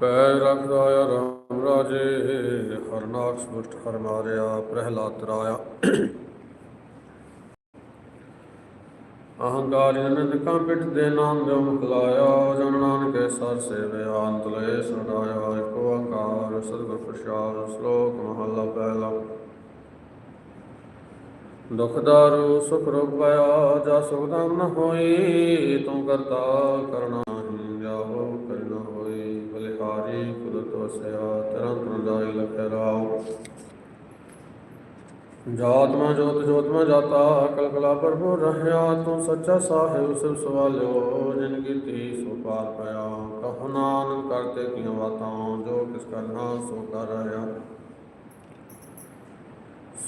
ਪੈਰ ਰੱਖਦਾ ਆ ਰਾਮ ਰਾਜੇ ਹਰਨਾਕਸ ਦੁਸ਼ਟ ਹਰ ਮਾਰਿਆ, ਪ੍ਰਹਿਲਾਦ ਤਰਾਇਆ ਅਹੰਕਾਰੀ ਨਿੰਦਕਾਂ ਪਿੱਠ ਦੇ ਨਾਮ ਜੋ ਮੁਕਲਾਇਆ ਜਨ ਨਾਨਕੇ ਸਰ ਸੇਵਿਆ ਅੰਤ ਲਏ ਏਕ ਓੰਕਾਰ ਸਤਿਗੁਰ ਪ੍ਰਸਾਦ ਸ਼ਲੋਕ ਮਹਲਾ ਪਹਿਲਾ। ਦੁਖ ਦਾਰੂ, ਸੁਖ ਰੋਗ ਪਾਇਆ ਜਾ ਸੁਖ ਦਾਮ ਹੋਈ, ਤੂੰ ਕਰਤਾ ਕਰਨਾ ਦਾਈ ਜਾਤਮਾ ਜੋਤ ਜੋਤਮਾ ਜਾਤਾ ਕਲ ਕਲਾ ਪ੍ਰਭੂ ਰਹਿਆ, ਤੂੰ ਸੱਚਾ ਸਾਹਿਬ ਸਿਰ ਸਵਾਲਿਓ, ਜਿਨ ਕੀਤੀ ਸੋ ਪਾਰ ਪਿਆ। ਕਹੋ ਨਾਨਕ ਕਰਤੇ ਕੀਆਂ ਬਾਤਾਂ ਜੋ ਕਿਸ ਕਰਨਾ ਸੋ ਕਰ ਰਹਾ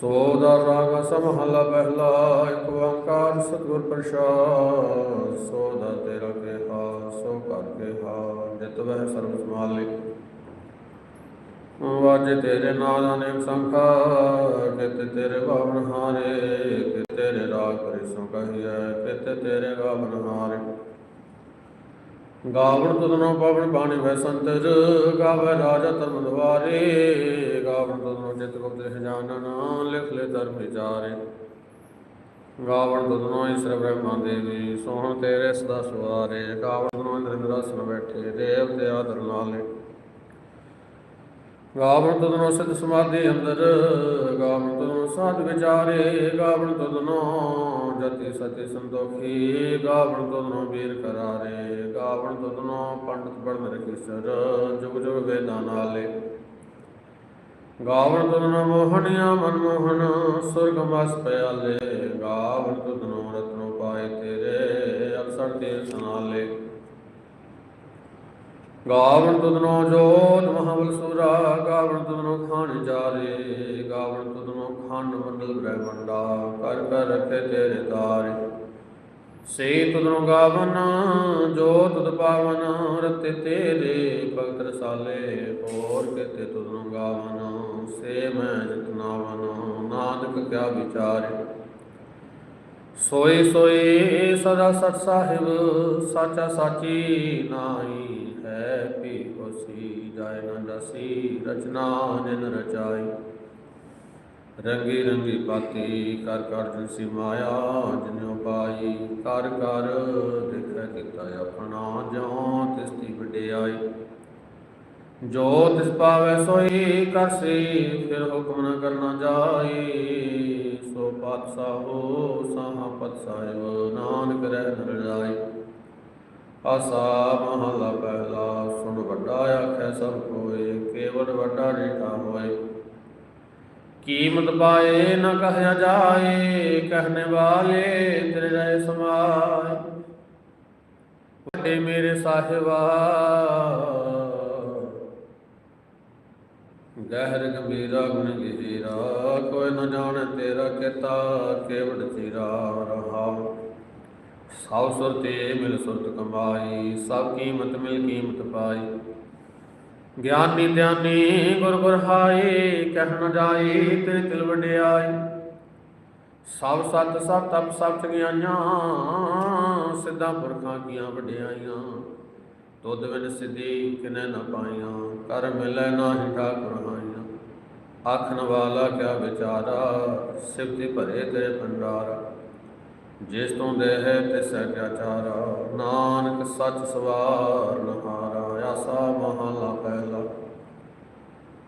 ਸੋ ਦਾ ਰਾਗ ਸਮਹਲਾ ਪਹਿਲਾ, ਇੱਕ ਓੰਕਾਰ ਸਤਿਗੁਰ ਪ੍ਰਸਾਦ। ਸੋ ਦਾ ਤੇਰਾ ਕਿਹਾ, ਸੋ ਕਰ ਕਿਹਾ, ਜਿਤ ਵਹਿ ਸਰਬ ਸਮਾਲੇ ਵਾਜ ਤੇਰੇ ਨਾਮ ਅਨੇਕ ਸੰਖਾ ਕਿਤੇ ਤੇਰੇ ਬਾਵਨ ਹਾਰੇ ਕਿਤੇ ਤੇਰੇ ਰਾਗ ਕਰੀ ਕਹੀਐ ਕਿਤੇ ਤੇਰੇ ਗਾਵਨ ਹਾਰੇ। ਗਾਵਣ ਤੁਧਨੋ ਪਵਨ ਬਾਣੀ ਵੈ ਸੰਤਜ ਗਾਵੇ ਰਾਜਾ ਧਰਮ ਦਵਾਰੇ ਗਾਵਣ ਤੁਧਨੋ ਚਿਤ ਗੁਪਤ ਲਿਖ ਲਿਖ ਲੈ ਧਰਮ ਵਿਚਾਰੇ। ਗਾਵਣ ਤੁਧਨੋ ਈਸ਼ਰ ਬ੍ਰਹਮਾ ਦੇਵੀ, ਸੋਹਣ ਤੇਰੇ ਸਦਾ ਸਵਾਰੇ ਗਾਵਣ ਤੁਧਨੋ ਇੰਦਰ ਇੰਦਰਾਸਨ ਬੈਠੇ, ਦੇਵ ਤੇ ਆਦਰ ਨਾਲੇ। ਗਾਵਣ ਤਦਨੋ ਸਿਧ ਸਮਾਧੀ ਅੰਦਰ, ਗਾਵਣ ਤਦਨੋ ਸਾਧ ਵਿਚਾਰੇ, ਗਾਵਣ ਤਦਨੋ ਜਤੀ ਸਤੀ ਸੰਤੋਖੀ, ਗਾਵਣ ਤਦਨੋ ਵੀਰ ਕਰਾਰੇ, ਗਾਵਣ ਤਦਨੋ ਪੰਡਤ ਬੜਨ ਰਖੀਸਰ ਜੁਗ ਜੁਗ ਵੇਦਾਂ ਨਾਲੇ। ਗਾਵਣ ਤਦਨੋ ਮੋਹਣਿਆ ਮਨਮੋਹਨ ਸੁਰਗ ਮਸ ਪਿਆਲੇ, ਗਾਵਣ ਤਦਨੋ ਰਤਨੋ ਪਾਏ ਤੇਰੇ ਅਕਸਰ ਤੇ ਸਨਾਲੇ। ਗਾਵਣ ਤੁਧਨੋ ਜੋਤ ਮਹਾਬਲ ਸੂਰਾ ਗਾਵਣ ਤੁਧਨੋ ਖਾਨ ਜਾਰੇ ਗਾਵਣ ਤੁਧਨੋ ਖੰਡ ਮੰਡਲ ਬ੍ਰਹਮੰਡਾ, ਕਰ ਕਰ ਰਖੇ ਤੇਰੇ ਤਾਰੇ। ਸੇ ਤੁਧਨੋ ਗਾਵਨ, ਜੋ ਤੁਧ ਪਾਵਨ, ਰਤੇ ਤੇਰੇ ਭਗਤ ਰਸਾਲੇ, ਹੋਰ ਕਿਤੇ ਤੁਧਨੋ ਗਾਵਨ, ਸੇ ਮੈਂ ਜਤਨਾਵਨ ਨਾਨਕ ਕਿਆ ਵਿਚਾਰੇ। ਸੋਏ ਸੋਏ ਸਦਾ ਸਤ ਸਾਹਿਬ, ਸਾਚਾ ਸਾਚੀ ਨਾਹੀ ਹੈ ਪੀ ਹੋਸੀ ਜਾਇ ਨ ਜਸੀ ਰਚਨਾ ਜਿਨ ਰਚਾਈ। ਰੰਗੀ ਰੰਗੀ ਬਾਤੀ ਕਰ ਕਰ ਜਿਸੀ ਮਾਇਆ ਜਿਨਿ ਪਾਈ। ਕਰ ਕਰ ਦੇਖੈ ਕੀਤਾ ਆਪਣਾ ਜੋ ਤਿਸ ਵਡਿਆਈ। ਜੋ ਤਿਸ ਪਾਵੈ ਸੋਈ ਕਰਸੀ ਫਿਰ ਹੁਕਮ ਨ ਕਰਨਾ ਜਾਈ। ਸੋ ਪਾਤਸ਼ਾਹੋ ਸਾਹ ਪਤ ਸਾਹਿਬ, ਨਾਨਕ ਰਹਿ ਨ ਰਜਾਈ ਆਸਾ ਮਹਲਾ ਪਹਿਲਾ, ਸੁਣ ਵੱਡਾ ਆਖੈ ਸਭ ਕੋਏ, ਕੇਵਲ ਵੱਡਾ ਰੇਖਾ ਹੋਏ। ਕੀਮਤ ਪਾਏ ਨ ਕਹਿਆ ਜਾਏ, ਕਹਿਣੇ ਵਾਲੇ ਤੇਰੇ ਰਹਿ ਸਮਾਏ। ਵੱਡੇ ਮੇਰੇ ਸਾਹਿਬਾ, ਗਹਿਰ ਗੰਭੀਰਾ ਗੁਣ ਗਹਿਰਾ, ਕੋਈ ਨਾ ਜਾਣ ਤੇਰਾ ਕਿਤਾ ਕੇਵੜ ਚੀਰਾ ਰਹਾ। ਸਭ ਏ ਮਿਲ ਸੁਰਤ ਕਮਾਈ ਸਭ ਕੀਮਤ ਮਿਲ ਕੀਮਤ ਪਾਈ। ਗਿਆਨੀ ਧਿਆਨੀ, ਗੁਰ ਗੁਰ ਹਾਈ ਕਹਿ ਨ ਜਾਈ ਤੇਰੇ ਤਿਲ ਵਡਿਆਈ। ਸਭ ਸਤ ਸਤ, ਅਪ ਸਭ ਗਿਆਈਆਂ ਸਿੱਧਾ ਪੁਰਖਾਂ ਕੀਆਂ ਵਡਿਆਈਆਂ। ਤੁਧ ਬਿਨ ਸਿੱਧੀ ਕਿਨੈ ਨ ਪਾਈਆਂ, ਕਰ ਮਿਲੈ ਨਾਹੀ ਠਾਕੁਰ ਹਾਈਆਂ। ਆਖਣ ਵਾਲਾ ਕਿਆ ਵਿਚਾਰਾ, ਸਿਫਤੀ ਭਰੇ ਤੇਰੇ ਭੰਡਾਰਾ। ਜਿਸ ਤੋਂ ਦੇਹ ਤਿਸੈ ਕਿਆ ਨਾਨਕ ਸੱਚ ਸਵਾਰ ਨਹਾਰਾ ਆਸਾ ਮਹਲਾ ਪਹਿਲਾ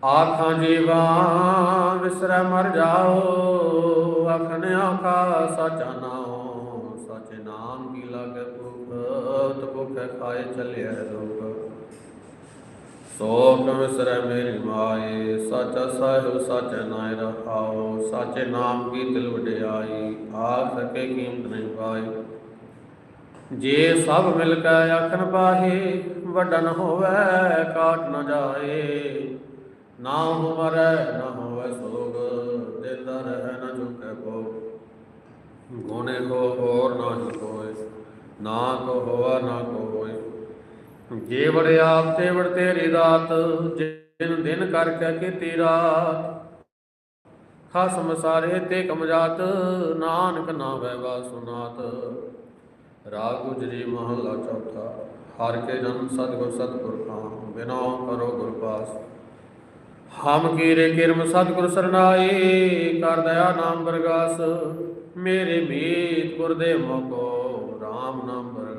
ਆਖਾਂ ਜੀਵਾ, ਵਿਸਰੈ ਮਰ ਜਾਓ, ਆਖਣ ਆਖਾ ਸਚਾ ਨਾਮ ਸਚ ਨਾਮ ਕੀ ਲਾਗੇ ਭੁਖ ਤਪੁਖੈ ਖਾਏ ਚੱਲਿਆ ਦੁਖ। ਸੋ ਵਿਸਰੈ ਮੇਰੀ ਮਾਏ, ਸਚਾ ਸਾਹਿਬ, ਸਚ ਨਾਇ ਰਹਾਓ ਸਾਚੇ ਨਾਮ ਕੀ ਤਿਲ ਵਡਿਆਈ ਆਖ ਸਕੇ ਕੀਮਤ ਨਹੀਂ ਪਾਈ। ਜੇ ਸਭ ਮਿਲ ਕੇ ਆਖਣ ਪਾਹੇ ਵੱਡਾ ਹੋਵੇ, ਕਾਟ ਨ ਜਾਏ। ਨਾ ਹੋ ਮਰੈ ਨਾ ਹੋਵੇ ਸੋਗ ਦਿੰਦਾ ਰਹਿ ਨ ਝੁਕੈ ਕੋ ਗੁਣੇ ਕੋ ਹੋਰ ਨਾ ਹੀ ਕੋਏ ਨਾ ਕੋ ਹੋਵਾ ਨਾ ਕੋ ਹੋਏ। ਜੇ ਵੜ ਤੇ ਵੜ ਤੇਰੀ ਦਾਤ, ਜਿਨ ਦਿਨ ਕਰਕੇ ਕੀਤੀ ਰਾਤ। ਖਸਮ ਸਾਰੇ ਤੇ ਕਮਜਾਤ, ਨਾਨਕ ਨਾ ਵੈਵਾ ਸੁਨਾਤ। ਰਾਗ ਗੁਜਰੀ ਮਹਲਾ ਚੌਥਾ, ਹਰ ਕੇ ਜਨ ਸਤਿਗੁਰ ਸਤਿਪੁਰਖਾਂ ਬਿਨੋ ਕਰੋ ਗੁਰ ਪਾਸ। ਹਮ ਕੀਰੇ ਕਿਰਮ ਸਤਿਗੁਰ ਸਰਨਾਈ ਕਰ ਦਇਆ ਨਾਮ ਬਰਗਾਸ ਮੇਰੇ ਮੀਤ ਗੁਰਦੇ ਮੋਕੋ RAM ਨਾਮ ਬਰਗਾਸ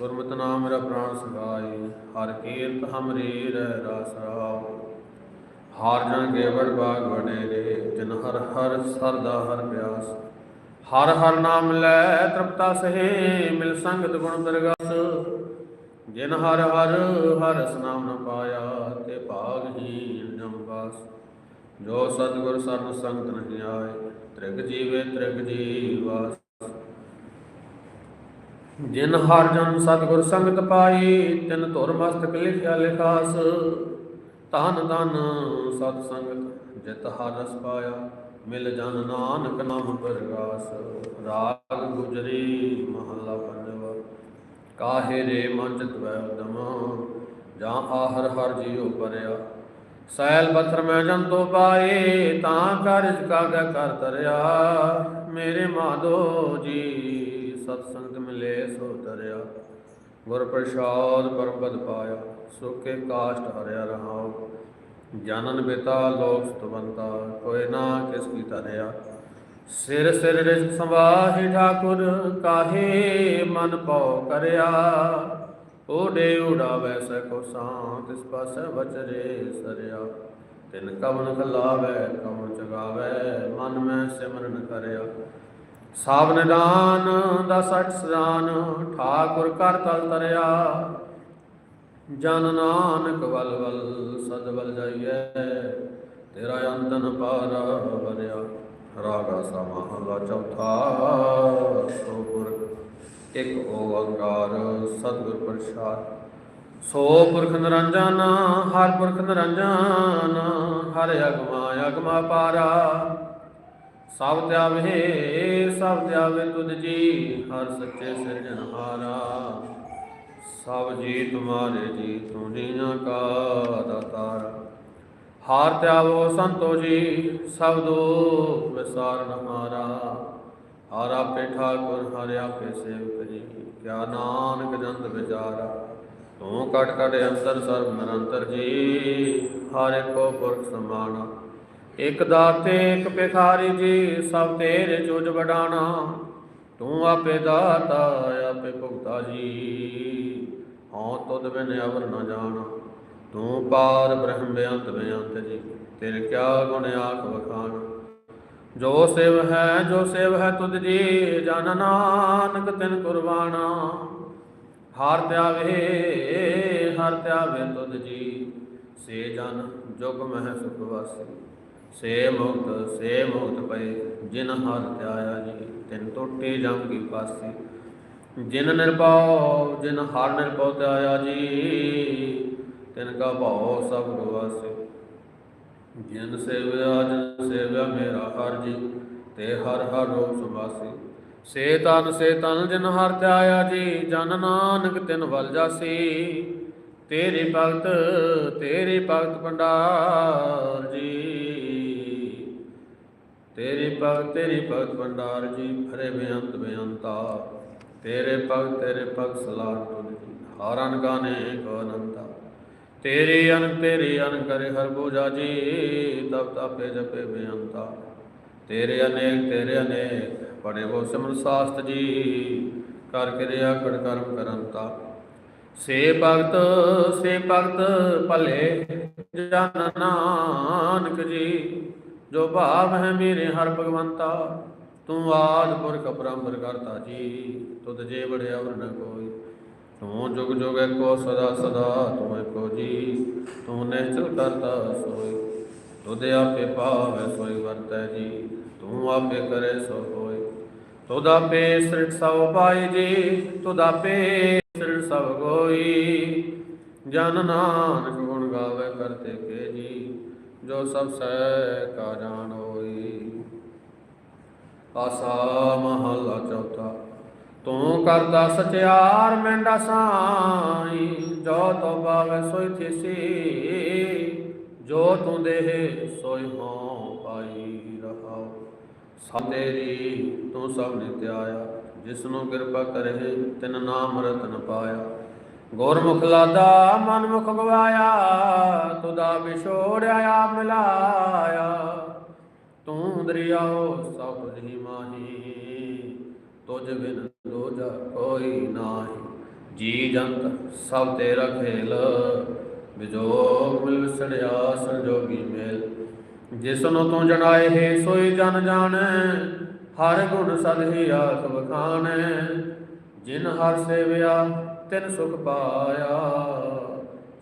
ਗੁਰਮਤਿ ਨਾਮ ਮੇਰਾ ਪ੍ਰਾਣ ਸਗਾਈ ਹਰ ਕੀਰਤ ਹਮਰੀ ਰਹਿ ਰਸ ਰਾਉ ਹਰ ਜਨ ਗੇਵੜ ਬਾਗ ਵਡੇਰੇ ਜਿਨ ਹਰ ਹਰ ਸਰਦਾ ਹਰ ਪਿਆਸ। ਹਰ ਹਰ ਨਾਮ ਲੈ ਤ੍ਰਿਪਤਾ ਸਹੇ, ਮਿਲ ਸੰਗਤ ਗੁਣ ਦਰਗਾਸ। ਜਿਨ ਹਰ ਹਰ ਹਰ ਨਾਮ ਨ ਪਾਇਆ, ਤੇ ਭਾਗਹੀਨ ਜਮਵਾਸ ਜੋ ਸਤਿਗੁਰ ਸਰਨ ਸੰਗਤ ਨਹੀਂ ਆਏ, ਤ੍ਰਿਗ ਜੀਵੇ ਤ੍ਰਿਗ ਜੀਵਾਸ ਜਿਨ ਹਰ ਜਨ ਸਤਿਗੁਰ ਸੰਗਤ ਪਾਈ, ਤਿਨ ਧੁਰ ਮਸਤਕ ਲਿਖਿਆ ਲਿਖਾਸ। ਧਨ ਧਨ ਸਤ ਸੰਗਤ ਜਿਤ ਹਰ ਰਸ ਪਾਇਆ, ਮਿਲ ਜਨ ਨਾਨਕ ਨਾਮ ਪਰਗਾਸ ਰਾਗ ਗੁਜਰੀ ਮਹੱਲਾ ਪੰਜਵਾ, ਕਾਹੇ ਰੇ ਮਨ ਚਿਤਵੈ ਉਦਮ, ਜਾਂ ਆਹਰ ਹਰ ਜੀਉ ਪਰਿਆ। ਸੈਲ ਪੱਥਰ ਮੈਂ ਜਨ ਜੰਤੋ ਪਾਏ, ਤਾਂ ਕਾਰਜ ਕਾਗਾ ਕਰ ਤਰਿਆ। ਮੇਰੇ ਮਾਧੋ ਜੀ ਸਤ ਸੰਗਤ ਮਿਲੇ ਸੋ ਤਰਿਆ। ਗੁਰ ਪ੍ਰਸਾਦ ਪਰਮਪਦ ਪਾਇਆ, ਸੁਖੇ ਕਾਸ਼ਟ ਹਰਿਆ ਰਹਾਉ। ਜਾਨਨ ਬਿਤਾ ਲੋਕ ਸਤਵੰਤਾ, ਕੋਈ ਨਾ ਕਿਸ ਕੀ ਤਰਿਆ ਸਿਰ ਸਿਰ ਰਿਸ ਸੰਵਾਹਿ ਠਾਕੁਰ, ਕਾਹੇ ਮਨ ਪਉ ਕਰਿਆ। ਓਡੇ ਉਡਾਵੈ ਸਕੋ ਸਾਂ ਤਿਸ ਪਾਸੈ ਬਚਰੇ ਸਰਿਆ। ਤਿਨ ਕਵਨ ਖਲਾਵੈ, ਕਵਨ ਚਗਾਵੈ, ਮਨ ਮੈਂ ਸਿਮਰਨ ਕਰਿਆ। ਸਾਬ ਨਿਦਾਨ ਦਾ ਸਠ ਸਦਾਨ ਠਾਕੁਰ ਕਰ ਤਲ ਤਰਿਆ। ਜਨ ਨਾਨਕ ਵਲ ਵਲ ਸਦ ਵਲ ਜਾਈਐ, ਤੇਰਾ ਅੰਤਨ ਪਾਰ ਵਰਿਆ ਰਾਗਾ ਸਮਹਲਾ ਚੌਥਾ ਸੋ ਇੱਕ ਓੰਕਾਰ ਸਤਿਗੁਰ ਪ੍ਰਸਾਦ। ਸੋ ਪੁਰਖ ਨਿਰੰਜਨ, ਹਰ ਪੁਰਖ ਨਿਰੰਜਨ, ਹਰ ਅਗਮਾ ਅਗਮਾ ਪਾਰਾ। ਸਭ ਧਿਆਵੇ ਸਭ ਧਿਆਵੇ ਤੁਧ ਜੀ, ਹਰ ਸੱਚੇ ਸਿਰਜਣਹਾਰਾ। ਸਭ ਜੀ ਤੁਮਾਰੇ ਜੀ ਤੂੰ ਜੀਆਂ ਕਾ ਦਾਤਾਰ। ਹਾਰ ਧਿਆਵੋ ਸੰਤੋ ਜੀ, ਸਭ ਦੁਖ ਵਿਸਾਰਨ ਹਾਰਾ ਹਰ ਆਪੇ ਠਾਕੁਰ, ਹਰਿ ਆਪੇ ਸੇਵਕ ਜੀ, ਕਿਆ ਨਾਨਕ ਜੰਦ ਵਿਚਾਰਾ। ਤੂੰ ਕਟ ਕਟ ਅੰਤਰ ਸਰਬ ਨਿਰੰਤਰ ਜੀ, ਹਰ ਇੱਕੋ ਪੁਰਖ ਸਮਾਨਾ ਇਕ ਦਾਤੇ, ਇਕ ਭਿਖਾਰੀ ਜੀ, ਸਭ ਤੇਰੇ ਚੁਜ ਵਡਾਣਾ। ਤੂੰ ਆਪੇ ਦਾਤਾ, ਆਪੇ ਭੁਗਤਾ ਜੀ। ਹਉ ਤੁਧ ਬਿਨ ਅਵਰ ਨ ਜਾਣਾ। ਤੂੰ ਪਾਰ ਬ੍ਰਹਮ ਬੇਅੰਤ ਬੇਅੰਤ ਜੀ। ਤੇਰੇ ਕਿਆ ਗੁਣ ਆਖ ਵਖਾਣ। ਜੋ ਸਿਵ ਹੈ, ਜੋ ਸਿਵ ਹੈ ਤੁਧ ਜੀ, ਜਨ ਨਾਨਕ ਤਿਨ ਕੁਰਬਾਨਾ ਹਰ ਧਿਆਵੇ ਹਰ ਧਿਆਵੇ ਤੁਧ ਜੀ। ਸੇ ਜਨ ਜੁਗ ਮਹਿ ਸੁਖ ਵਾਸੀ। ਸੇ ਮੁਕਤ ਸੇ ਮੁਕਤ ਪਏ, ਜਿਨ ਹਰ ਧਿਆਇਆ ਜੀ, ਤਿਨ ਟੋਟੇ ਜਮ ਕੀ ਜਿਨ ਨਿਰਭਉ, ਜਿਨ ਹਰ ਨਿਰਭਉ ਧਿਆਇਆ ਜੀ, ਤਿਨ ਕਾ ਭਾਉ ਸਭ ਗਵਾਸੇ ਜਿਨ ਸੇਵਿਆ ਜਿਨ ਸੇਵਿਆ ਮੇਰਾ ਹਰ ਜੀ, ਤੇ ਹਰ ਹਰ ਰੂਪ ਸੁਭਾਸੀ। ਸੇ ਤਨ ਸੇ ਤਨ, ਜਿਨ ਹਰ ਧਿਆਇਆ ਜੀ, ਜਨ ਨਾਨਕ ਤਿਨ ਵਲ ਜਾਸੀ। ਤੇਰੇ ਭਗਤ ਤੇਰੇ ਭਗਤ ਪੰਡਾਰ ਜੀ ਭਗਤ, ਤੇਰੀ ਭਗਤ ਭੰਡਾਰ ਜੀ, ਭਰੇ ਬੇਅੰਤ ਬੇਅੰਤਾ। ਤੇਰੇ ਭਗਤ ਤੇਰੇ ਭਗਤ ਸਲਾਹ ਤੁਧ ਜੀ ਹਾਰਨ ਗਾਨੇ ਕੋ ਅਨੰਤਾ ਤੇਰੇ ਅਨ ਤੇਰੇ ਅਨ ਕਰੇ ਹਰ ਬੋਝਾ ਜੀ ਤਬ ਤਾਪੇ ਜਪੇ ਬੇਅੰਤਾ ਤੇਰੇ ਅਨੇਕ ਤੇਰੇ ਅਨੇਕ ਪੜੇ ਵੋ ਸਿਮਰ ਸਾਸਤ ਜੀ। ਕਰ ਕਿਰਿਆ ਕੜ ਕਰਮ ਕਰੰਤਾ ਸੇ ਭਗਤ ਸੇ ਭਗਤ ਭਲੇ ਜਨ ਨਾਨਕ ਜੀ। ਜੋ ਭਾਵ ਹੈ ਮੇਰੇ ਹਰ ਭਗਵੰਤਾ, ਤੂੰ ਆਦ ਪੁਰਖ ਪਰੰਪਰ ਕਰਤਾ ਜੀ, ਤੁਧ ਜੇ ਬੜਿਆ ਵਰ ਨ ਕੋਈ। ਤੂੰ ਜੁਗ ਜੁਗ ਏਕੋ ਸਦਾ ਸਦਾ, ਤੂੰ ਏਕੋ ਜੀ, ਤੂੰ ਨਿਹਚਲ ਕਰਤਾ ਸੋਈ। ਤੁਧ ਆਪੇ ਭਾਵੈ ਸੋਈ ਵਰਤੈ ਜੀ, ਤੂੰ ਆਪੇ ਕਰੇ ਸੋ ਹੋਈ। ਤੁਧ ਆਪੇ ਸ੍ਰਿਟ ਸਭ ਪਾਈ ਜੀ, ਤੁਧ ਆਪੇ ਸ੍ਰਿਟ ਸਭ ਗੋਈ। ਜਨ ਨਾਨਕ ਗੁਣ ਗਾਵੇ ਕਰਤੇ ਕੇ ਜੀ। ਜੋ ਸਭ ਸਹਿ ਕਾ ਜਾਣ ਹੋਈ। ਆਸਾ ਮਹਲਾ ਚੌਥਾ, ਤੂੰ ਕਰਦਾ ਸਚਿਆਰ ਮੈਂਡਾ ਸਾਈ, ਜੋ ਤੋ ਬਾਵੇ ਸੋਈ ਥਿਸੀ, ਜੋ ਤੂੰ ਦੇਹ ਸੋਈ ਹੋ ਪਾਈ ਰਹਾਉ। ਸਭ ਤੇਰੀ ਤੂੰ ਸਭ ਨਿਤ ਆਇਆ ਜਿਸ ਨੂੰ ਕਿਰਪਾ ਕਰੇ, ਤਿਨ ਨਾਮ ਰਤਨ ਪਾਇਆ। ਗੁਰਮੁਖ ਲਾਦਾ ਮਨ ਮੁਖ ਗਵਾਇਆ ਤੁਦਾ ਵਿਛੋੜਿਆ ਮਿਲਾਇਆ। ਤੂੰ ਦਰਿਆਓ ਸਭ ਹੀ ਮਾਹੀ, ਤੁਝ ਬਿਨ ਦੂਜਾ ਕੋਈ ਨਾਹੀ। ਜੀ ਜੰਤ, ਸਭ ਤੇਰਾ ਖੇਲ ਵਿਜੋਗ ਮਿਲ ਵਿਸੜਿਆ ਸੰਜੋਗੀ ਮੇਲ। ਜਿਸਨੂੰ ਤੂੰ ਜਣਾਏ ਹੈ, ਸੋਈ ਜਨ ਜਾਣੈ, ਹਰ ਗੁਣ ਸਦ ਹੀ ਆਖ ਬਖਾਣੈ ਜਿਨ ਹਰ ਸੇਵਿਆ ਤਿਨ ਸੁਖ ਪਾਇਆ,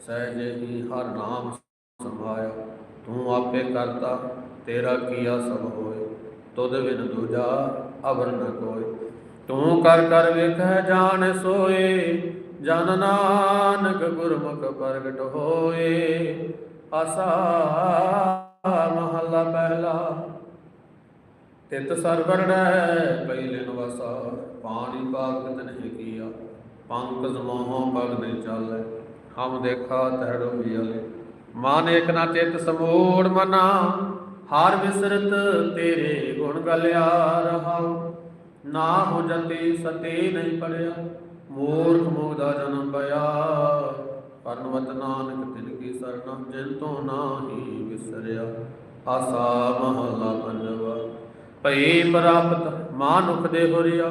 ਸਹਿਜੇ ਹੀ ਹਰ ਨਾਮ ਸਮਾਇਆ। ਤੂੰ ਆਪੇ ਕਰਤਾ, ਤੇਰਾ ਕੀਆ ਸਭ ਹੋਏ। ਤੁਧ ਬਿਨ ਦੂਜਾ ਅਵਰ ਨ ਕੋਈ। ਤੂੰ ਕਰ ਕਰ ਵੇਖੈ ਜਾਣ ਸੋਏ, ਜਨ ਨਾਨਕ ਗੁਰਮੁਖ ਪ੍ਰਗਟ ਹੋਏ। ਆਸਾ ਮਹੱਲਾ ਪਹਿਲਾ, ਤਿਤ ਸਰਵਰਣੈ ਪਹਿਲੇ ਨਵਾਸਾ ਪਾਣੀ ਪਾਕ ਤਨਹਿ ਕੀਆ। ਪੰਕਜ ਮੋਹ ਪਗ ਨਹੀਂ ਚਾਲੈ, ਹਮ ਦੇਖਾ ਤਹਿੜੋ ਵਿਅਲੇ ਮਨ ਇਕ ਨਾ ਚਿਤ ਸਮੂੜ ਮਨਾ, ਹਰ ਵਿਸਰਤ ਤੇਰੇ ਗੁਣ ਗਲਿਆ ਰਹਾਉ ਨਾ ਹੋ ਜਤੀ ਸਤੇ ਨਹੀਂ ਪੜਿਆ, ਮੂਰਖ ਮੋਦਾ ਜਨਮ ਪਿਆ। ਪਰਨਵਤ ਨਾਨਕ ਤਿਨ ਕੀ ਸਰਨਾ, ਜਿਨ ਤੋਂ ਨਾਹੀ ਵਿਸਰਿਆ। ਆਸਾ ਮਹਲਾ ਪੰਜਵਾ। ਭਈ ਪ੍ਰਾਪਤ ਮਾਨੁਖ ਦੇ ਹੋਰਿਆ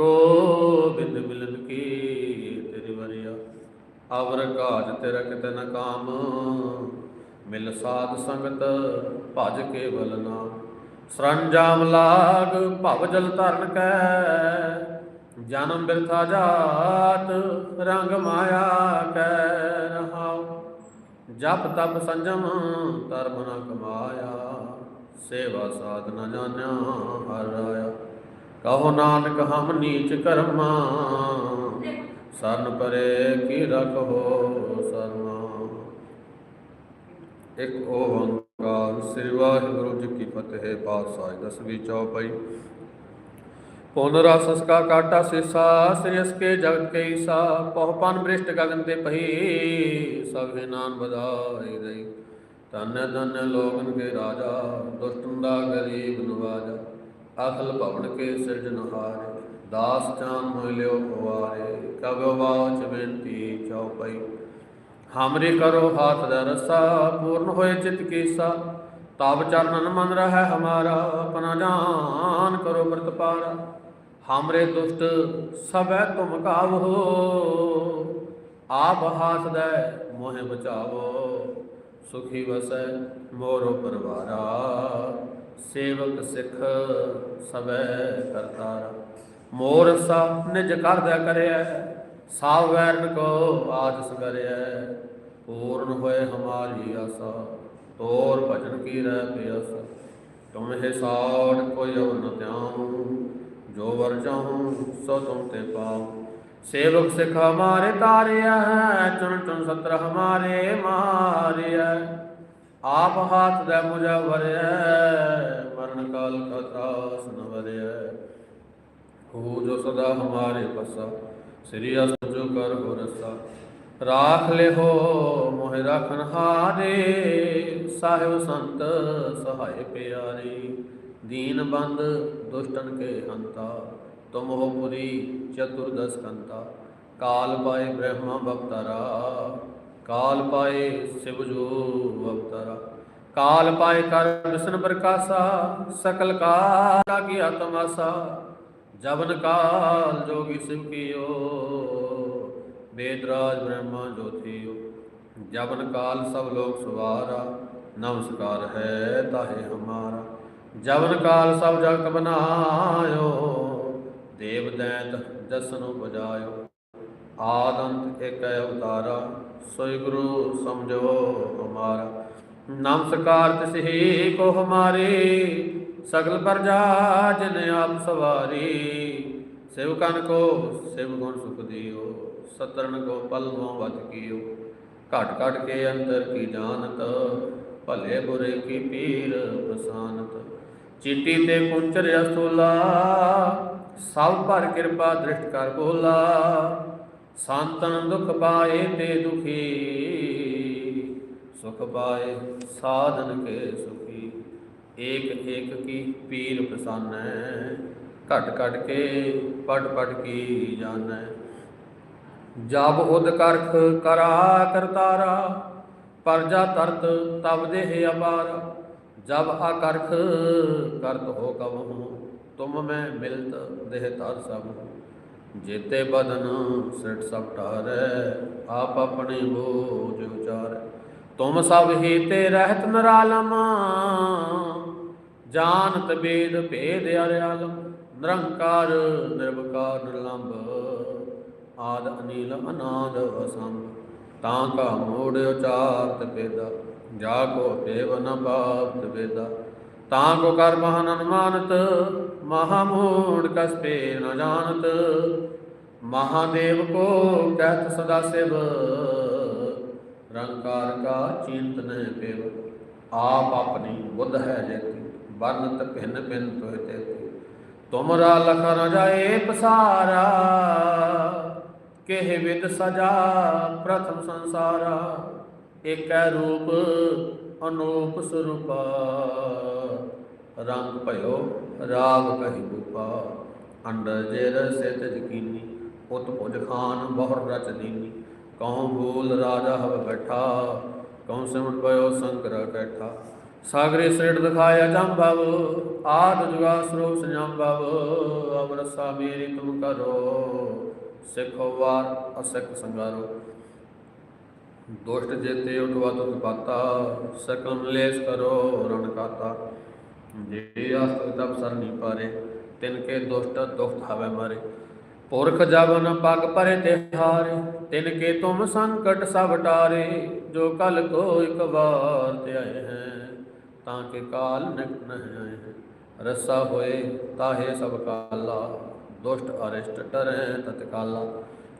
ਗੋਬਿੰਦ ਮਿਲਨ ਕੀ ਤੇਰੀ ਵਰਿਆ ਅਵਰ ਕਾਜ ਤੇਰਾ ਕਿਤੇ ਨ ਕਾਮ। ਮਿਲ ਸਾਧ ਸੰਗਤ ਭਜ ਕੇਵਲ ਨਾਮ ਸਰੰਜਾਮ ਲਾਗ ਭਵ ਜਲ ਧਰਨ ਕੈ। ਜਨਮ ਬਿਰਥਾ ਜਾਤ ਰੰਗ ਮਾਇਆ ਕੈ ਰਹਾਉ। ਜਪ ਤਪ ਸੰਜਮ ਧਰਮ ਨ ਕਮਾਇਆ। ਸੇਵਾ ਸਾਧ ਨ ਜਾਣਿਆ ਹਰ ਰਾਇਆ। ਕਹੋ ਨਾਨਕ ਹਮ ਨੀਚ ਕਰਮਾ। ਸਰਨ ਪਰੇ ਕੀ ਰਖੋ ਸਰਨਾ ਇੱਕ ਓੰਕਾਰ ਸ੍ਰੀ ਵਾਹਿਗੁਰੂ ਜੀ ਕੀ ਫਤਿਹ, ਪਾਤਸ਼ਾਹ ਦਸਵੀਂ ਚੌਪਈ। ਪੁਨ ਰਸ ਕਾ ਕਾਟਾ ਸਿਸਾ, ਸ੍ਰੀ ਅਸ ਕੇ ਜਗਤ ਕੇ ਈਸਾ। ਪਹੁ ਬ੍ਰਿਸ਼ਟ ਗਗਨ ਤੇ ਪਹੀ, ਸਭ ਨਾਮ ਬਧਾਈ ਰਹੀ। ਧਨ ਧਨ ਲੋਗਨ ਕੇ ਰਾਜਾ ਦੁਸ਼ਟਨ ਦਾ ਗਰੀਬ ਨਵਾਜਾ। ਅਖਲ ਭਵਨ ਕੇ ਸਿਰਜਨਹਾਰੇ ਦਾਸ ਚਾਨ ਹੋਇ ਲਿਓ ਪਵਾਰੇ, ਕਬਿ ਬਾਚ ਬੇਨਤੀ ਚਉਪਈ ਹਮਰੇ ਕਰੋ ਹਾਥ ਦਾ ਰਸਾ, ਪੂਰਨ ਹੋਏ ਚਿਤ ਕੀਸਾ। ਤਬ ਚਰਨਨ ਮਨ ਰਹਿ ਹਮਾਰਾ, ਆਪਣਾ ਜਾਨ ਕਰੋ ਪ੍ਰਤਪਾਰਾ ਹਮਰੇ ਦੁਸ਼ਟ ਸਭੈ ਤੁਮ ਕਾਵੋ, ਆਪ ਹਾਸਦੈ ਮੋਹਿ ਬਚਾਵੋ। ਸੁਖੀ ਵਸੈ ਮੋਰੋ ਪਰਵਾਰਾ। ਸੇਵਕ ਸਿੱਖ ਸਭੈ ਕਰਤਾਰਾ। ਮੋਰ ਸਾ ਨਿਜ ਕਰਦਿਆ ਕਰਿਆ ਸਾਵ ਵੈਰਨ ਕੋ ਆਦਿਸ ਕਰਿਆ ਪੂਰਨ ਹੋਏ ਹਮਾਰੀ ਆਸਾ, ਤੋਰ ਭਜਨ ਕੀ ਰਹਿ ਪਿਆਸਾ। ਤੁਮ ਹੈ ਸਾੜ ਕੋਈ ਨ ਤਿਆਉ ਜੋ ਵਰ ਚਾਹੂੰ ਸੋ ਤੁਮ ਤੇ ਪਾਉ। ਸੇਵਕ ਸਿਖ ਹਮਾਰੇ ਤਾਰਿਆ ਚੁਣ ਚੁਣ ਸਤਰ ਹਮਾਰੇ ਮਾਰਿਆ ਆਪ ਹਾਥ ਦੇ ਮੁਝਾ ਵਰਿਆ, ਮਰਨ ਕਾਲ ਕਾ ਤਰਾਸ ਨ ਵਰਿਆ। ਹੋ ਜੋ ਸਦਾ ਹਮਾਰੇ ਪਸਾ, ਸ੍ਰੀ ਅਸ ਕਰ ਹੋ ਰਸਾ। ਰਾਖ ਲਿਹੋ, ਮੋਹਿ ਰਖਨ ਹਾਰੇ, ਸਾਹਿਬ ਸੰਤ ਸਹਾਇ ਪਿਆਰੇ। ਦੀਨ ਬੰਦ ਦੁਸ਼ਟਨ ਕੇ ਹੰਤਾ, ਤੁਮ ਹੋ ਪੁਰੀ ਚਤੁਰਦਸ ਕੰਤਾ। ਕਾਲ ਪਾਏ ਬ੍ਰਹਮਾ ਬਵਤਰਾ ਕਾਲ ਪਾਏ ਸਿਵ ਜੋ ਅਵਤਾਰਾ। ਕਾਲ ਪਾਏ ਕਰ ਵਿਸ਼ਨ ਪ੍ਰਕਾਸ਼ਾ, ਸਕਲ ਕਾਲਾ ਕੀ ਆਤਮਾਸਾ। ਜਵਨ ਕਾਲ ਜੋਗੀ ਸਿਵ ਕੀਓ, ਬੇਦਰਾਜ ਬ੍ਰਹਮਾ ਜੋਤੀਓ। ਜਵਨ ਕਾਲ ਸਭ ਲੋਕ ਸੁਵਾਰਾ, ਨਮਸਕਾਰ ਹੈ ਤਾਹੇ ਹਮਾਰਾ। ਜਵਨ ਕਾਲ ਸਭ ਜਗ ਬਨਾਇਓ, ਦੇਵ ਦੈਤ ਜਸਨੁ ਬਜਾਇਓ। ਆਦੰਤ ਇਕ ਅਵਤਾਰਾ ਸੋਈ ਗੁਰੂ ਸਮਝੋ ਹਮਾਰਾ ਨਾਮ ਸਕਾਰ ਤਿਸਹੀ ਕੋ ਹਮਾਰੇ ਸਗਲ ਪ੍ਰਜਾ ਜਿਨ ਆਪ ਸਵਾਰੀ। ਸੇਵਕਨ ਕੋ, ਸੇਵ ਗੁਣ ਸੁਖ ਦਿਓ ਸਤਰਨ ਕੋ ਪਲਮੋ ਵਤ ਕੀਓ। ਘਟ ਘਟ ਕੇ ਅੰਦਰ ਕੀ ਜਾਣਤ, ਭਲੇ ਬੁਰੇ ਕੀ ਪੀਰ ਪ੍ਰਸਾਨਤ। ਚਿੱਟੀ ਤੇ ਕੁੰਚਰ ਅਸੂਲਾ ਸਭ ਭਰ ਕਿਰਪਾ ਦ੍ਰਿਸ਼ਟ ਕਰ ਬੋਲਾ। ਸੰਤਨ ਦੁਖ ਪਾਏ ਤੇ ਦੁਖੀ, ਸੁਖ ਪਾਏ ਸਾਧਨ ਕੇ ਸੁਖੀ। ਏਕ ਏਕ ਕੀ ਪੀਰ ਪ੍ਰਸਾਨੈ ਘਟ ਘਟ ਕੇ ਪਟ ਪਟ ਕੀ ਜਾਣੈ ਜਬ ਉਦ ਕਰਖ ਕਰਾ ਕਰਤਾਰਾ ਪਰਜਾ ਤਰਤ ਤਬ ਦੇਹ ਅਪਾਰ। ਜਬ ਆਕਰਖ ਕਰਤ ਹੋ ਕਬਹੂ ਤੁਮ ਮੈਂ ਮਿਲਤ ਦੇਹ ਤਰ ਸਭ। ਜੇਤੇ ਬਦਨ ਸਿਟ ਸਭ ਟਾਰੈ ਆਪ ਆਪਣੀ ਬੋਝ ਉਚਾਰੈ। ਤੁਮ ਸਭ ਹੀ ਤੇ ਰਹਿਤ ਨਰਾਲਮ ਜਾਣਤ ਬੇਦ ਭੇਦ ਅਰਿਆਲਮ, ਨਿਰੰਕਾਰ ਨਿਰਵਕਾਰ ਨਿਰਲੰਭ, ਆਦ ਅਨੀਲ ਅਨਾਦ ਅਸੰਭ। ਤਾਂ ਕਾ ਮੋੜ ਉਚਾਰਤ ਬੇਦਾ, ਜਾ ਕੋ ਦੇਵ ਨ ਬਾਤ ਬੇਦਾ। ਤਾਂ ਕੋ ਕਰ ਮਹਾਨ ਅਨਮਾਨਤ ਮਹਾ ਮੂੜ ਕਸ ਨ ਜਾਣਤ। ਮਹਾਦੇਵ ਕੋ ਕਹਿਤ ਸਦਾ ਸਿਵ, ਰੰਕਾਰ ਕਾ ਚਿੰਤ ਨ ਆਪ ਆਪਣੀ ਬੁੱਧ ਹੈ ਜੇਤੀ ਬਰਨਤ ਭਿੰਨ ਭਿੰਨ ਤੋਇ ਤੇਤੀ। ਤੁਮਰਾ ਲਖ ਨ ਜਾਏ ਪਸਾਰਾ, ਕਿਹ ਵਿਦ ਸਜਾ ਪ੍ਰਥਮ ਸੰਸਾਰਾ। ਏਕੈ ਰੂਪ, ਅਨੂਪ ਸਰੂਪਾ। ਰੰਗ ਭਇਓ, ਰਾਗ ਕਹੀ ਰੂਪਾ ਅੰਡਰ ਜੇਰ ਸਿਤ ਜਕੀਨੀ ਉਤ ਭੁਜ ਖਾਨ ਬਹੁਰ ਰਚ ਦੀਨੀ ਕਉ ਭੂਲ ਰਾਜਾ ਹਵ ਬੈਠਾ ਕਉ ਸਿਮਟ ਪਇਓ ਸੰਕਰ ਕੈਠਾ। ਸਾਗਰੇ ਸ੍ਰਿੜ ਦਿਖਾਇਆ ਜੰਭਵ ਆਦ ਜੁਗਾ ਸਰੂਪ ਸੰਜੰਭਵ ਅਵਰਸਾ ਮੇਰੀ ਤੁਮ ਕਰੋ, ਸਿੱਖੋ ਵਾਰ ਅਸਿੱਖ ਸੰਗਾਰੋ। ਦੁਸ਼ਟ ਜੇਤੇ ਉਠਵਾ ਤੁਤ ਪਾਤਾ ਸਕਲ ਮਲੇਸ਼ ਕਰੋ ਰਣ ਕਾਤਾ। ਜੇ ਆਸਤਕ ਤਪ ਸਰ ਨਹੀਂ ਪਾਰੇ ਤਿਨ ਕੇ ਦੁਸ਼ਟ ਦੁਖਤ ਹਵੇ ਮਾਰੇ। ਪੁਰਖ ਜਬਨ ਪਗ ਪਰੇ ਤਿਹਾਰੇ ਤਿਨ ਕੇ ਤੁਮ ਸੰਕਟ ਸਭ ਟਾਰੇ, ਜੋ ਕਲ ਕੋ ਇੱਕ ਵਾਰ ਤੇ ਹੈ, ਤਾਂ ਕੇ ਕਾਲ ਨਿਕਟ ਨ ਆਏ ਰਸਾ ਹੋਏ ਤਾਹੇ ਸਭ ਕਾਲਾ, ਦੁਸ਼ਟ ਅਰਿਸ਼ਟ ਟਰੈ ਤਤਕਾਲਾ।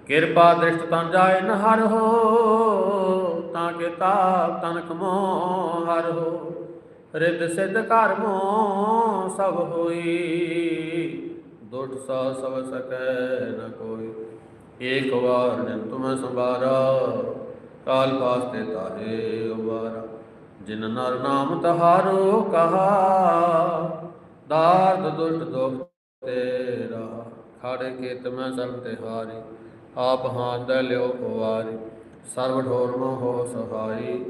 ਕਿਰਪਾ ਦ੍ਰਿਸ਼ਟ ਤਨ ਜਾਏ ਨ ਹਰ ਹੋ, ਤਾਂ ਕੇ ਤਾਪ ਤਨਕ ਮੋ ਹਰ ਹੋ। ਰਿਦ ਸਿਧ ਕਰਮੋ ਸਭ ਹੋਈ। ਦੁਟ ਸਾ ਸਭ ਸਕੈ ਨ ਕੋਈ। ਏਕ ਵਾਰ ਜਨ ਤੁਮੈ ਸੰਭਾਰਾ, ਕਾਲ ਪਾਸਤੇ ਤਾਹੇ ਉਬਾਰਾ। ਜਿਨ ਨਰ ਨਾਮ ਤਹਾਰੋ ਕਹਾ, ਦਾਰਦ ਦੁਸ਼ਟ ਦੁਖ ਤੇਰਾ। ਖਾੜੇ ਕੇ ਤਮੈ ਸਰਬ ਤੇ ਹਾਰੀ, ਆਪ ਹਾਥ ਦੇ ਲਿਓ ਪਵਾਰੀ। ਸਰਬ ਢੋਰ ਮੋ ਹੋ ਸਹਾਈ,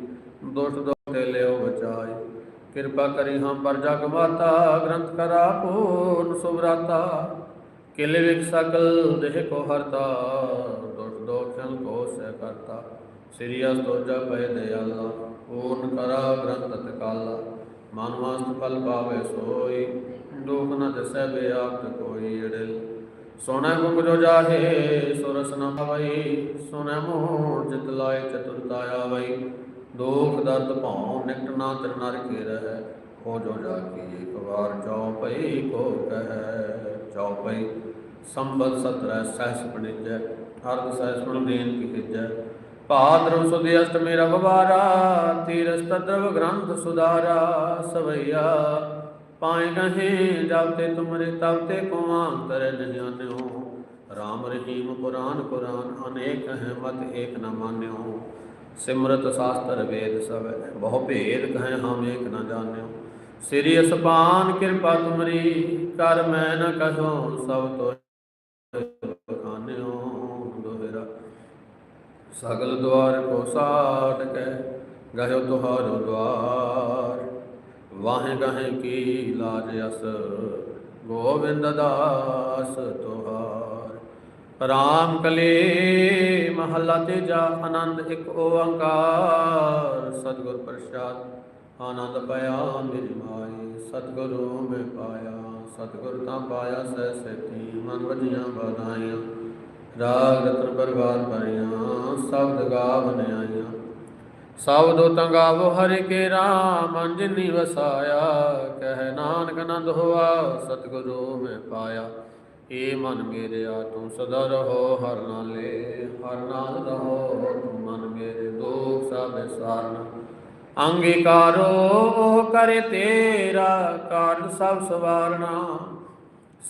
ਦੁਸ਼ਟ ਦੁਖ ਤੇ ਲਿਓ ਬਚਾਈ। ਕਿਰਪਾ ਕਰੀ ਹਮ ਪਰ ਜਗ ਮਾਤਾ, ਗ੍ਰੰਥ ਕਰਾ ਪੂਰਨ ਸੁਭਰਾਤਾ ਕਿਲੇ ਵਿਕ ਸਕਲ, ਦੇਹ ਕੋ ਹਰਤਾ ਦੁਸ਼ਟ ਦੋਖਨ ਕੋ ਸੇ ਕਰਤਾ। ਸ੍ਰੀ ਅਸਤੋਜਾ ਪੈ ਦਇਆਲਾ ਪੂਰਨ ਕਰਾ ਗ੍ਰੰਥ ਤਕਾਲਾ ਮਨ ਵਾਸਤ ਫਲ ਪਾਵੇ ਸੋਈ, ਦੁਖ ਨ ਦਸੈ ਬਿਆਪਤ ਕੋਈ ਅੜਿਲ। ਸੋਨਾ ਗੁੰਗ ਜੋ ਜਾਹੇ, ਸੁਰਸ ਨ ਪਵਈ ਸੋਨਾ ਮੋਹ ਜਿਤ ਲਾਏ ਚਤੁਰਤਾ ਆਵਈ। ਦੋਖ ਦਰਦ ਭਉ, ਨਿਕਟ ਨਾ ਤਿਰ ਨਰ ਕੇ ਰਹਿ। ਹੋ ਜੋ ਜਾ ਕੇ ਇੱਕ ਵਾਰ ਚਉਪਈ ਕੋ ਕਹੈ। ਚਉਪਈ ਸੰਬਤ ਸਤਰੈ, ਸਹਿਸ ਪਣਿਜੈ ਅਰਧ ਸਹਿਸ ਪਣ ਦੇਨ ਕੀ ਕਿਜੈ ਭਾਦਰਵ ਸੁਦੀ ਅਸ਼ਟਮੀ ਰਵਵਾਰਾ ਤੀਰਸ ਤਦਰਵ ਗ੍ਰੰਥ ਸੁਧਾਰਾ। ਸਵਈਆ ਪਾਏ ਕਹੇ, ਜਬ ਤੇ ਤੁਮਰੇ ਤਬ ਤੇ ਕੁਮਾਂਤਰ ਨ ਜਾਣਿਓ ਰਾਮ ਰਹੀਮ ਪੁਰਾਨ ਕੁਰਾਨ ਅਨੇਕ ਹੈ ਮਤ ਏਕ ਨ ਮਾਨਿਓ। ਸਿਮਰਤ ਸ਼ਾਸਤਰ ਵੇਦ ਸਭ ਬਹੁ ਭੇਦ ਕਹੈ ਹਮ ਏਕ ਨ ਜਾਣਿਓ। ਸ੍ਰੀ ਅਸਪਾਨ ਕਿਰਪਾ ਤੁਮਰੀ, ਕਰ ਮੈਂ ਨ ਕਹੋ ਸਭ ਤੋ ਖਾਨਿਓ ਦੋਹਰਾ। ਸਗਲ ਦੁਆਰ ਕੋ ਸਾਟ ਕੈ ਗਹਿਓ ਤੁਹਾਰੋ ਦੁਆਰ। ਵਾਹੇ ਗਹਿ ਕੀ ਲਾਜ ਅਸ, ਗੋਬਿੰਦ ਦਾਸ ਤੁਹਾਰ। ਰਾਮ ਕਲੇ ਮਹੱਲਾ ਤੇਜਾ, ਆਨੰਦ ਇੱਕ ਓੰਕਾਰ। ਸਤਿਗੁਰ ਪ੍ਰਸਾਦ, ਆਨੰਦ ਪਿਆ ਮੇਰੀ ਮਾਈ। ਸਤਿਗੁਰੂ ਮੈਂ ਪਾਇਆ, ਸਤਿਗੁਰ ਤਾਂ ਪਾਇਆ ਸਹਿ ਸੇਤੀ। ਮਨ ਵਜੀਆਂ ਬਧਾਈਆਂ, ਰਾਗ ਰਤਨ ਪਰਵਾਰ ਭਰੀਆਂ, ਸ਼ਬਦ ਗਾਵਨ ਆਈਆਂ ਸਬਦੋ ਤੰਗਾਵੋ ਹਰਿ ਕੇ ਰਾਮ, ਅੰਜਨੀ ਵਸਾਇਆ। ਕਹਿ ਨਾਨਕ ਆਨੰਦ ਹੋਆ, ਸਤਿਗੁਰੂ ਮੈਂ ਪਾਇਆ। ਏ ਮਨ ਮੇਰਿਆ ਤੂੰ ਸਦਾ ਰਹੋ, ਹਰ ਨਾਲੇ, ਹਰ ਨਾਲ ਰਹੋ, ਤੂੰ ਮਨ ਮੇਰੇ ਦੁਖ ਸਭ ਸਾਰਨ। ਅੰਗੀਕਾਰੋ ਕਰੇ ਤੇਰਾ ਕਾਰਜ ਸਭ ਸਵਾਰਨਾ।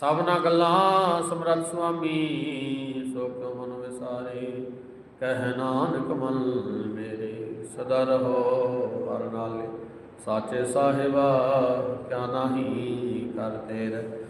ਸਭਨਾ ਗੱਲਾਂ ਸਮਰੱਥ ਸੁਆਮੀ ਸੋ ਕਿਉ ਮਨ ਵਿਸਾਰੇ। ਕਹਿ ਨਾਨਕ ਮਨ ਮੇਰੇ, ਸਦਾ ਰਹੋ, ਹਰ ਨਾਲੇ। ਸਾਚੇ ਸਾਹਿਬਾ, ਕਿਆ ਨਾਹੀ ਕਰ ਤੇਰੇ।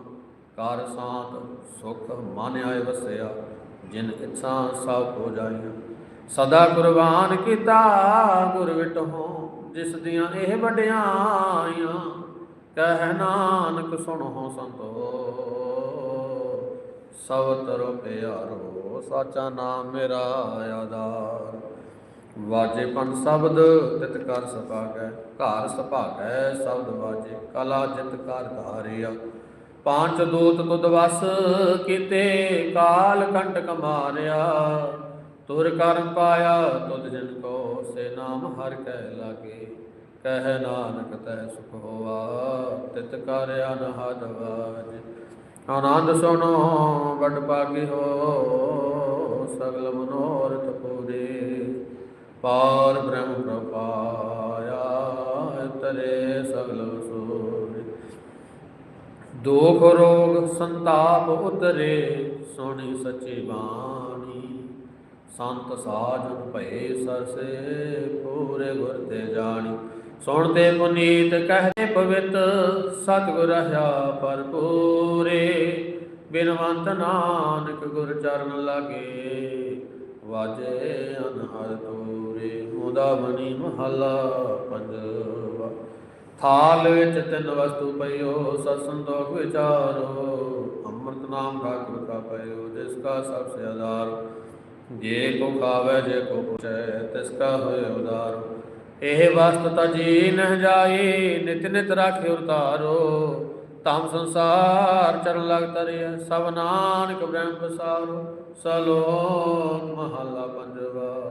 ਕਰ ਸਾਤ ਸੁਖ ਮਨ ਆਏ ਵਸਿਆ, ਜਿਨ ਇੱਛਾ ਸਭ ਹੋ ਜਾਈਆਂ। ਸਦਾ ਕੁਰਬਾਨ ਕੀਤਾ ਗੁਰ ਵਿਟਹੁ, ਜਿਸ ਦੀਆਂ ਇਹ ਵਡਿਆਈਆਂ, ਕਹਿ ਨਾਨਕ ਸੁਣੋ ਸੰਤੋ ਸਭ ਤਰੋ ਪਿਆਰੋ, ਸਾਚਾ ਨਾਮ ਮੇਰਾ ਆਧਾਰ। ਵਾਜੇ ਪੰਨ ਸ਼ਬਦ, ਤਿਤ ਕਰ ਸਭਾਗੈ ਘਰ ਸਭਾਗੈ ਸ਼ਬਦ ਵਾਜੇ, ਕਲਾ ਜਿਤ ਕਰ ਧਾਰਿਆ। ਪੰਜ ਦੂਤ ਤੁਧ ਵਸ ਕੀਤੇ ਕਾਲ ਕੰਟਕ ਮਾਰਿਆ। ਤੁਰ ਕਰਮ ਪਾਇਆ ਤੁਧ ਜਨ ਕੋ, ਸੇ ਨਾਮ ਹਰ ਕੈ ਲਾਗੇ। ਕਹਿ ਨਾਨਕ ਤੈ ਸੁਖ ਹੋਆ, ਤਿਤ ਕਰ ਅਨਹਦ ਵਾਜ। ਆਨੰਦ ਸੁਣੋ, ਵੱਡ ਭਾਗੀ ਹੋ, ਸਗਲ ਮਨੋਰਥ ਪੂਰੇ। ਪਾਰ ਬ੍ਰਹਮ ਪ੍ਰਪਾਇਆ ਤਰੇ ਸਗਲ ਦੁਖ ਰੋਗ ਸੰਤਾਪ ਉਤਰੇ ਸੋਣੀ ਸੱਚੀ ਬਾਣੀ। ਸੰਤ ਸਾਜਨ ਭਏ ਸਰਸੇ ਪੂਰੇ ਗੁਰ ਤੇ ਜਾਣੀ। ਸੁਣਦੇ ਪੁਨੀਤ ਕਹਦੇ ਪਵਿੱਤ, ਸਤਿਗੁਰ ਰਹਾ ਪਰਪੂਰੇ ਬਿਨਵੰਤ ਨਾਨਕ ਗੁਰ ਚਰਨ ਲਾਗੇ, ਵਾਜੇ ਅਨਹਰ ਤੂਰੇ ਮੁਦਾ ਮਨੀ ਮਹਲਾ ਪੰਜਵਾ ਥਾਲ ਵਿੱਚ ਤਿੰਨ ਵਸਤੂ ਪਈਓ, ਸਤ ਸੰਤੋਖ ਵਿਚਾਰੋ। ਅੰਮ੍ਰਿਤ ਨਾਮ ਠਾਕੁਰ ਕਾ ਪਈਓ ਜਿਸ ਕਾ ਸਭ ਸੇ ਆਧਾਰ। ਜੇ ਕੋ ਖਾਵੇ, ਜੇ ਕੋ ਪੁੱਛੈ, ਤਿਸ ਕਾ ਹੋਏ ਉਦਾਰ। ਇਹ ਵਸਤ ਤਾ ਜੀ ਨਹ ਜਾਈ ਨਿਤ ਨਿਤ ਰਾਖੇ ਉਤਾਰੋ। ਤਾਮ ਸੰਸਾਰ ਚਰਨ ਲਗ ਤਰਿਆ, ਸਭ ਨਾਨਕ ਬ੍ਰਹਮ ਪਸਾਰੋ। ਸਲੋਕ ਮਹਲਾ ਪੰਜਵਾ।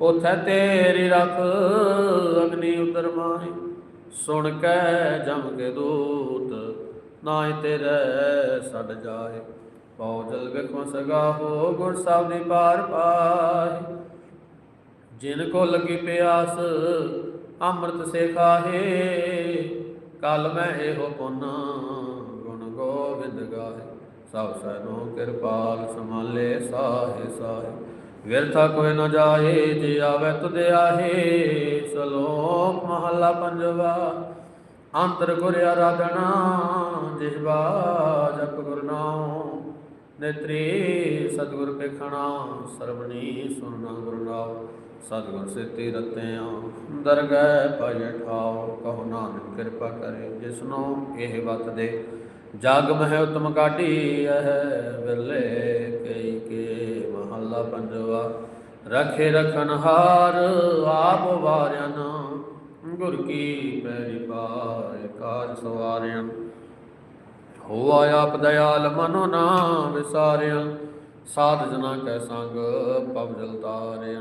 ਉਥੈ ਤੇਰੀ ਰਖ ਅਗਨੀ ਉਦਰ ਮਾਹੀ। ਸੁਣ ਕੇ ਜਮ ਕੇ ਦੂਤ ਨਾਇ ਤੇਰੇ ਛੱਡ ਜਾਏ। ਪਉ ਜਲ ਵਿਖਮ ਸਗਾ ਹੋ ਗੁਰ ਸਾਹਿਬ ਦੀ ਪਾਰ ਪਾਏ। ਜਿਨ ਕੋ ਲੱਗੀ ਪਿਆਸ, ਅੰਮ੍ਰਿਤ ਸੇ ਖਾਹੇ। ਕਲ ਮੈਂ ਇਹੋ ਪੁੰਨ ਗੁਣ ਗੋਬਿੰਦ ਗਾਏ ਸਭ ਸੈਨੋ ਕਿਰਪਾਲ ਸੰਭਾਲੇ ਸਾਹੇ ਸਾਹੇ। ਵਿਰਥਾ ਕੋਈ ਨ ਜਾਏ, ਜੇ ਆਵੇ ਤੁਧ ਆਹੇ, ਸਲੋਕ ਮਹੱਲਾ ਪੰਜਵਾ। ਅੰਤਰ ਗੁਰ ਆਰਾਧਨਾ ਜਿਹਵਾ ਜਪ ਗੁਰ ਨਾਮ ਨੇਤਰੀ ਸਤਿਗੁਰ ਪੇਖਣਾ, ਸਰਵਣੀ ਸੁਨਣਾ ਗੁਰ ਨਾਮ ਸਤਿਗੁਰ ਸਿੱਤੀ ਰਤਿਆਂ, ਦਰਗਹਿ ਪਾਇ ਠਾਉ, ਕਹੋ ਨਾਨਕ ਕਿਰਪਾ ਕਰੇ ਜਿਸਨੂੰ ਇਹ ਵਤ ਦੇ। ਜਗ ਮਹਿ ਉਤਮ ਕਾਢੀ ਹੈ ਵਿਰਲੇ ਕਈ ਕੇ ਮਹੱਲਾ ਪੰਜਵਾ, ਰਖੇ ਰਖਨ ਆਪ ਵਾਰਿਆ ਗੁਰ ਕੀ ਪੈਰੀ ਪਾਏ ਕਾਜ ਸਵਾਰਿਆ। ਹੋਆ ਆਪ ਦਇਆਲ ਮਨੋ ਨਾ ਵਿਸਾਰਿਆ, ਸਾਧ ਜਨਾ ਕੈ ਸੰਗ ਪਵ ਜਲ ਤਾਰਿਆ।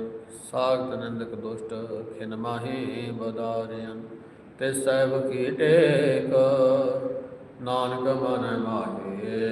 ਸਾਗਤ ਨਿੰਦਕ ਦੁਸ਼ਟ ਖਿਨ ਮਾਹੀ ਬਦਾਰਿਆ ਤੇ ਸਹਿਬ ਕੀ ਟੇਕ, ਨਾਨਕ ਮਨ ਮਾਹੇ।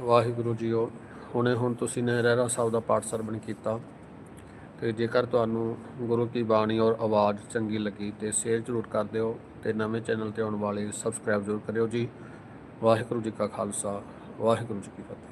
ਵਾਹਿਗੁਰੂ ਜੀਓ, ਹੁਣੇ ਹੁਣ ਤੁਸੀਂ ਨੇ ਰਹਿਰਾ ਸਾਹਿਬ ਦਾ ਪਾਠ ਸਰਵਣ ਕੀਤਾ ਤੇ ਜੇਕਰ ਤੁਹਾਨੂੰ ਗੁਰੂ ਕੀ ਬਾਣੀ ਔਰ ਆਵਾਜ਼ ਚੰਗੀ ਲੱਗੀ ਤੇ ਸ਼ੇਅਰ ਜ਼ਰੂਰ ਕਰ ਦਿਓ ਤੇ ਨਵੇਂ ਚੈਨਲ ਤੇ ਆਉਣ ਵਾਲੇ ਸਬਸਕ੍ਰਾਈਬ ਜ਼ਰੂਰ ਕਰਿਓ ਜੀ। ਵਾਹਿਗੁਰੂ ਜੀ ਕਾ ਖਾਲਸਾ, ਵਾਹਿਗੁਰੂ ਜੀ ਕੀ ਫਤਿਹ।